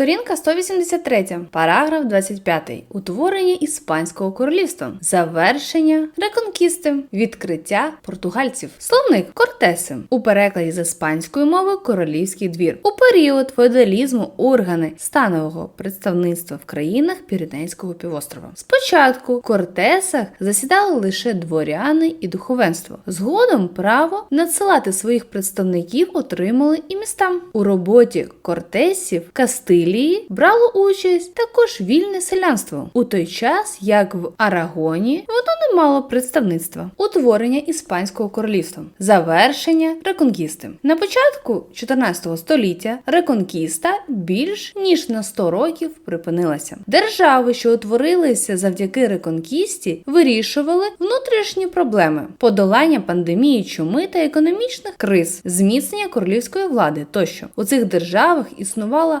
Сторінка 183, параграф 25. Утворення Іспанського королівства. Завершення реконкісти. Відкриття португальців. Словник Кортеси. У перекладі з іспанської мови королівський двір. У період феодалізму органи станового представництва в країнах Піренейського півострова. Спочатку в Кортесах засідали лише дворяни і духовенство. Згодом право надсилати своїх представників отримали і міста. У роботі Кортесів Кастилії брало участь також вільне селянство, у той час як в Арагоні воно не мало представництва. Утворення Іспанського королівства, завершення реконкісти. На початку 14 століття реконкіста більш ніж на 100 років припинилася. Держави, що утворилися завдяки реконкісті, вирішували внутрішні проблеми, подолання пандемії чуми та економічних криз, зміцнення королівської влади тощо. У цих державах існувала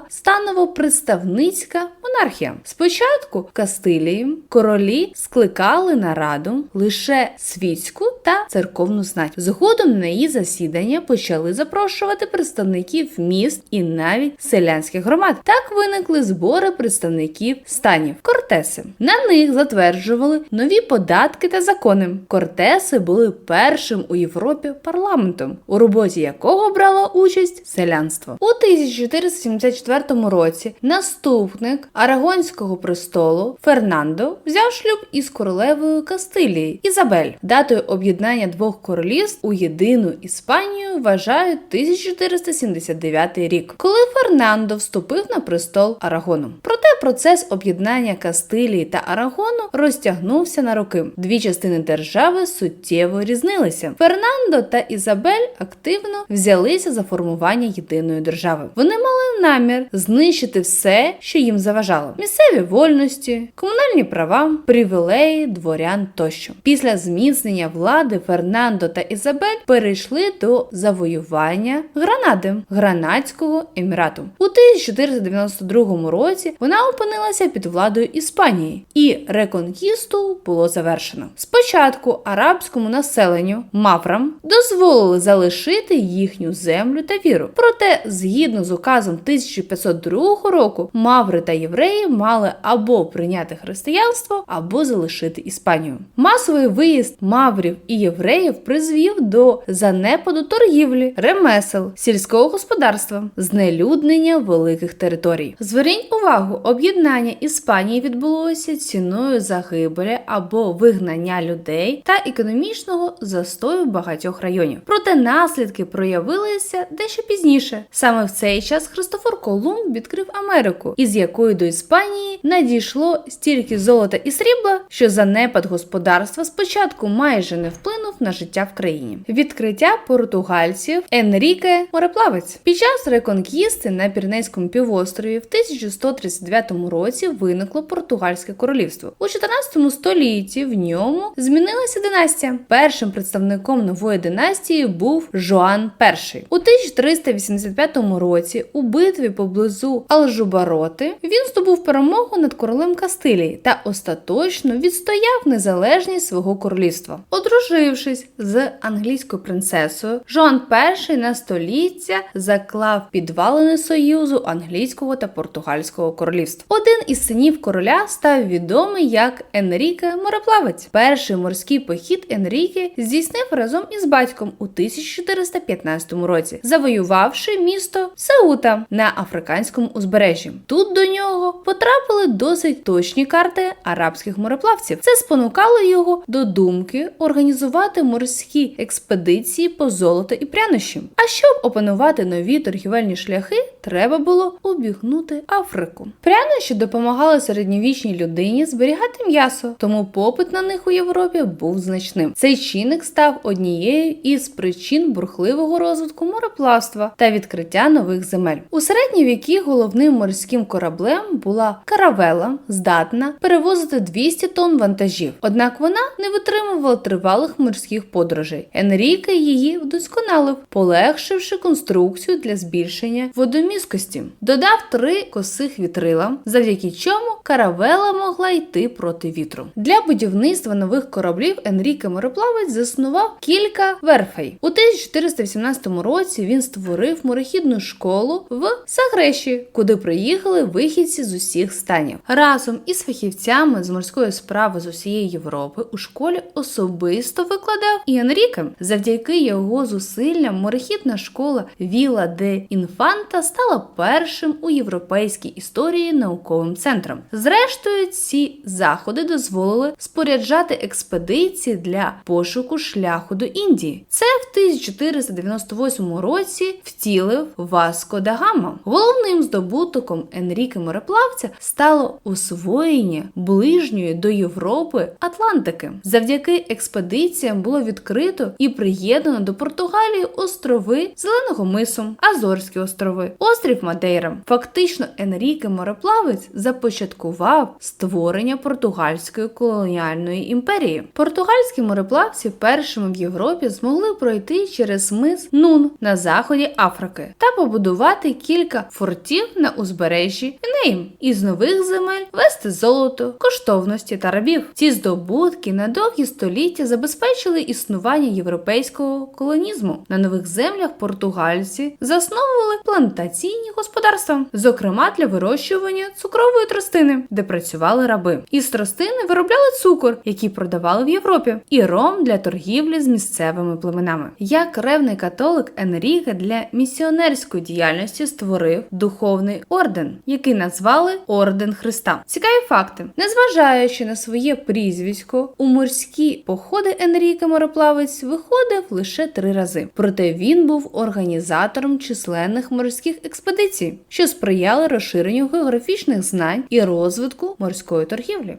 станово-представницька монархія. Спочатку в Кастилії королі скликали на раду лише світську та церковну знать. Згодом на її засідання почали запрошувати представників міст і навіть селянських громад. Так виникли збори представників станів Кортеси. На них затверджували нові податки та закони. Кортеси були першим у Європі парламентом, у роботі якого брало участь селянство. У 1474 році наступник Арагонського престолу Фернандо взяв шлюб із королевою Кастилії Ізабель. Датою об'єднання двох королівств у єдину Іспанію вважають 1479 рік, коли Фернандо вступив на престол Арагону. Проте процес об'єднання Кастилії та Арагону розтягнувся на роки. Дві частини держави суттєво різнилися. Фернандо та Ізабель активно взялися за формування єдиної держави. Вони мали намір знищити все, що їм заважало: місцеві вольності, комунальні права, привілеї, дворян тощо. Після зміцнення влади Фернандо та Ізабель перейшли до завоювання Гранади Гранадського емірату. У 1492 році вона опинилася під владою Іспанії, і реконкісту було завершено. Спочатку арабському населенню маврам дозволили залишити їхню землю та віру. Проте, згідно з указом 1502 року, маври та євреї мали або прийняти християнство, або залишити Іспанію. Масовий виїзд маврів і євреїв призвів до занепаду торгівлі, ремесел, сільського господарства, знелюднення великих територій. Зверніть увагу, об'єднання Іспанії відбулося ціною загибелі або вигнання людей та економічного застою багатьох районів. Проте наслідки проявилися дещо пізніше. Саме в цей час Христофор Колумб відкрив Америку, із якої до Іспанії надійшло стільки золота і срібла, що занепад господарства спочатку майже не вплинув на життя в країні. Відкриття португальців Енріке Мореплавець під час реконкісти на Піренейському півострові в 1139 році виникло португальське королівство. У 14 столітті в ньому змінилася династія. Першим представником нової династії був Жоан І. У 1385 році у битві поблизу Алжубароти він здобув перемогу над королем Кастилії та остаточно відстояв незалежність свого королівства. Одружившись з англійською принцесою, Жоан І на століття заклав підвалини союзу англійського та португальського королівств. Один із синів короля став відомий як Енріке Мореплавець. Перший морський похід Енріке здійснив разом із батьком у 1415 році, завоювавши місто Сеута на африканському узбережжі. Тут до нього потрапили досить точні карти арабських мореплавців. Це спонукало його до думки організувати морські експедиції по золоту і прянощі. А щоб опанувати нові торгівельні шляхи, треба було обігнути Африку. Прянощі допомагали середньовічній людині зберігати м'ясо, тому попит на них у Європі був значним. Цей чинник став однією із причин бурхливого розвитку мореплавства та відкриття нових земель. У середні віки головним морським кораблем була каравела, здатна перевозити 200 тонн вантажів. Однак вона не витримувала тривалих морських подорожей. Енріке її вдосконалив, полегшивши конструкцію для збільшення водоміскості. Додав три косих вітрила, завдяки чому каравела могла йти проти вітру. Для будівництва нових кораблів Енріке Мореплавець заснував кілька верфей. У 1418 році він створив морехідну школу в Сагреші, куди приїхали вихідці з усіх станів. Разом із фахівцями з морської справи з усієї Європи у школі особисто викладав і Енріке. Завдяки його зусиллям морехідна школа Віла де Інфанта стала першим у європейській історії науковим центром. Зрештою, ці заходи дозволили споряджати експедиції для пошуку шляху до Індії. Це в 1498 році втілив Васко да Гама. Головним здобутоком Енріке мореплавця стало освоєння ближньої до Європи Атлантики. Завдяки експедиціям було відкрито і приєднано до Португалії острови Зеленого мису, Азорські острови, острів Мадейра. Фактично, Енріке мореплавець започаткував створення португальської колоніальної імперії. Португальські мореплавці першими в Європі змогли пройти через мис Нун на заході Африки та побудувати кілька фортів на узбережжі Енеїм. Із нових земель вести золото, коштовності та рабів. Ці здобутки на довгі століття забезпечили існування європейського колонізму. На нових землях португальці засновували плантаційні господарства, зокрема для вирощування цукрової тростини, де працювали раби. Із тростини виробляли цукор, який продавали в Європі, і ром для торгівлі з місцевими племенами. Як ревний католик Енріке для місіонерської діяльності створив духовний орден, який назвали Орден Христа. Цікаві факти, незважаючи на своє прізвисько, у морські походи Енріке мореплавець виходив лише три рази. Проте він був організатором численних морських експедицій, що сприяли розширенню географічних знань і розвитку морської торгівлі.